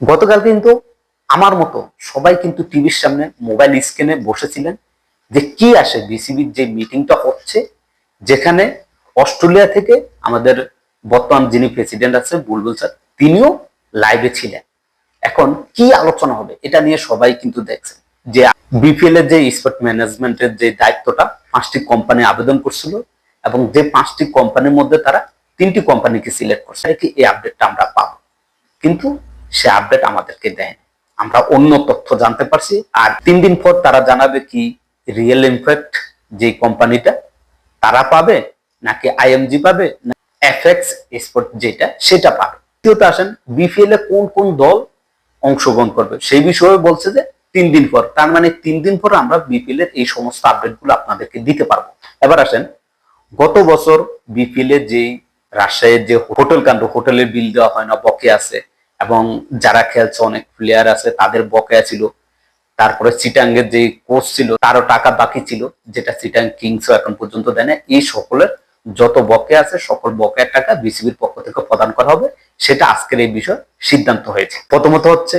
গতকাল কিন্তু আমার মতো সবাই কিন্তু টিভির সামনে মোবাইল স্ক্রিনে বসেছিলেন যে কি আসে বিসিবির যে মিটিংটা হচ্ছে, যেখানে অস্ট্রেলিয়া থেকে আমাদের বর্তমান যিনি প্রেসিডেন্ট আছে বুলবুল স্যার, তিনিও লাইভে ছিলেন। এখন কি আলোচনা হবে এটা নিয়ে সবাই কিন্তু দেখছেন যে বিপিএল এর যে স্পোর্ট ম্যানেজমেন্টের যে দায়িত্বটা, পাঁচটি কোম্পানি আবেদন করছিল এবং যে পাঁচটি কোম্পানির মধ্যে তারা তিনটি কোম্পানিকে সিলেক্ট করছে। কি এই আপডেটটা আমরা পাবো। কিন্তু সে আপডেট আমাদেরকে দেয়নি আমরা অন্য তথ্য জানতে পারছি। আর তিন দিন পর তারা জানাবে কি রিয়েল ইমপ্যাক্ট যে কোম্পানিটা তারা পাবে নাকি আইএমজি পাবে, না এফএক্স স্পোর্ট যেটা, সেটা পাবে। দ্বিতীয়ত আসেন বিপিএল এ কোন কোন দল অংশগ্রহণ করবে, সেই বিষয়ে বলছে যে তিন দিন পর, তার মানে তিন দিন পর আমরা বিপিএল এর এই সমস্ত আপডেটগুলো আপনাদেরকে দিতে পারব। এবার আসেন, গত বছর বিপিএল এর যে রাজশাহীর যে হোটেল কাণ্ড, হোটেলের বিল দেওয়া হয় না বকে আছে এবং যারা খেলছে, অনেক প্লেয়ার আছে, তাদের বকেয়া ছিল। তারপরে চিটাঙ্গের যে কোচ ছিল, তারও টাকা বাকি ছিল, যেটা চিটাং কিংসও এখন পর্যন্ত দেয় না এই সকলের যত বকে আছে, সকল বকেয়ার টাকা বিসিবির পক্ষ থেকে প্রদান করা হবে। সেটা আজকের এই বিষয় সিদ্ধান্ত হয়েছে। প্রথমত হচ্ছে,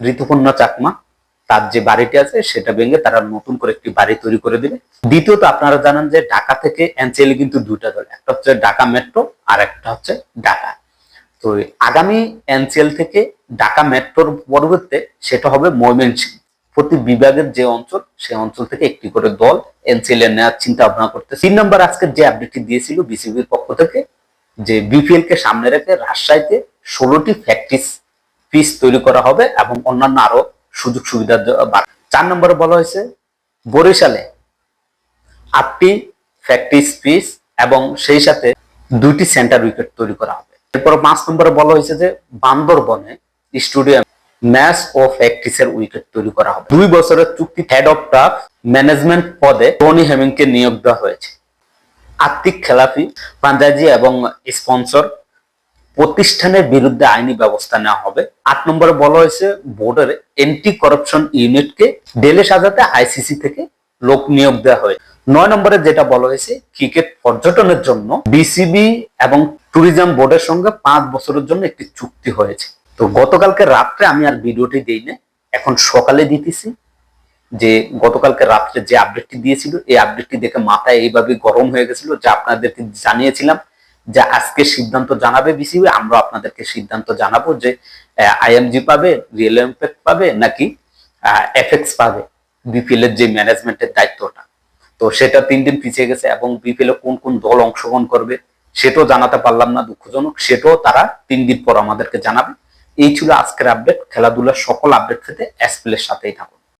ঋতুপর্ণা চাকমা, তার যে বাড়িটি আছে, সেটা ভেঙে তারা নতুন করে একটি বাড়ি তৈরি করে দিবে। দ্বিতীয়ত, আপনারা জানেন যে ঢাকা থেকে এনসিএল কিন্তু দুইটা দল, একটা হচ্ছে ঢাকা মেট্রো আর একটা হচ্ছে ঢাকা। তো আগামী এনসিএল থেকে ঢাকা মেট্রোর পরিবর্তে সেটা হবে ময়মনসিংহ। প্রতি বিভাগের যে অঞ্চল, সেই অঞ্চল থেকে একটি করে দল এনসিএল এর নেওয়ার চিন্তা ভাবনা করতে তিন নম্বর আজকের যে আপডেটটি দিয়েছিল বিসিবির পক্ষ থেকে, যে বিপিএল কে সামনে রেখে রাজশাহীতে ষোলোটি ফ্যাক্টরিস পিস তৈরি করা হবে এবং অন্যান্য আরও সুযোগ সুবিধা চার নম্বরে বলা হয়েছে, বরিশালে আটটি ফ্যাক্টরি পিস এবং সেই সাথে দুইটি সেন্টার উইকেট তৈরি করা হবে। এরপর পাঁচ নম্বরে বলা হয়েছে যে বান্দরবনে স্টুডিয়াম ম্যাচ ও ফ্যাক্টরিসের উইকেট তৈরি করা হবে। দুই বছরের চুক্তি হেড অফ টাফ ম্যানেজমেন্ট পদে টনি হেমিংকে নিয়োগ দেওয়া হয়েছে। আর্থিক খেলাফি পাঞ্জাজি এবং স্পন্সর প্রতিষ্ঠানের বিরুদ্ধে আইনি ব্যবস্থা নেওয়া হবে। আট নম্বরে বলা হয়েছে বোর্ডের এন্টি করাপশন ইউনিটকে ডেলে সাজাতে আইসিসি থেকে লোক নিয়োগ দেওয়া হয়েছে নয় নম্বরে যেটা বলা হয়েছে, ক্রিকেট পর্যটনের জন্য বিসিবি এবং ট্যুরিজম বোর্ডের সঙ্গে পাঁচ বছরের জন্য একটি চুক্তি হয়েছে। তো গতকালকে রাত্রে আমি আর ভিডিওটি দিই না এখন সকালে দিতেছি যে গতকালকে রাত্রে যে আপডেটটি দিয়েছিল, এই আপডেটটি দেখে মাথায় এইভাবে গরম হয়ে গেছিল যা আপনাদেরকে জানিয়েছিলাম যে আজকে সিদ্ধান্ত জানাবে বিসিবি আমরা আপনাদেরকে সিদ্ধান্ত জানাব যে আইএমজি পাবে রিয়েল ইম্প্যাক্ট পাবে নাকি এফএক্স পাবে। বিপিএল এর যে ম্যানেজমেন্টের দায়িত্বটা, তো সেটা তিন দিন পিছিয়ে গেছে এবং বিপিএল এ কোন কোন দল অংশগ্রহণ করবে সেটাও জানাতে পারলাম না দুঃখজনক, সেটাও তারা তিন দিন পর আমাদেরকে জানাবে। এই ছিল আজকের আপডেট খেলাধুলার সকল আপডেট পেতে অ্যাসপেলের সাথেই থাকুন।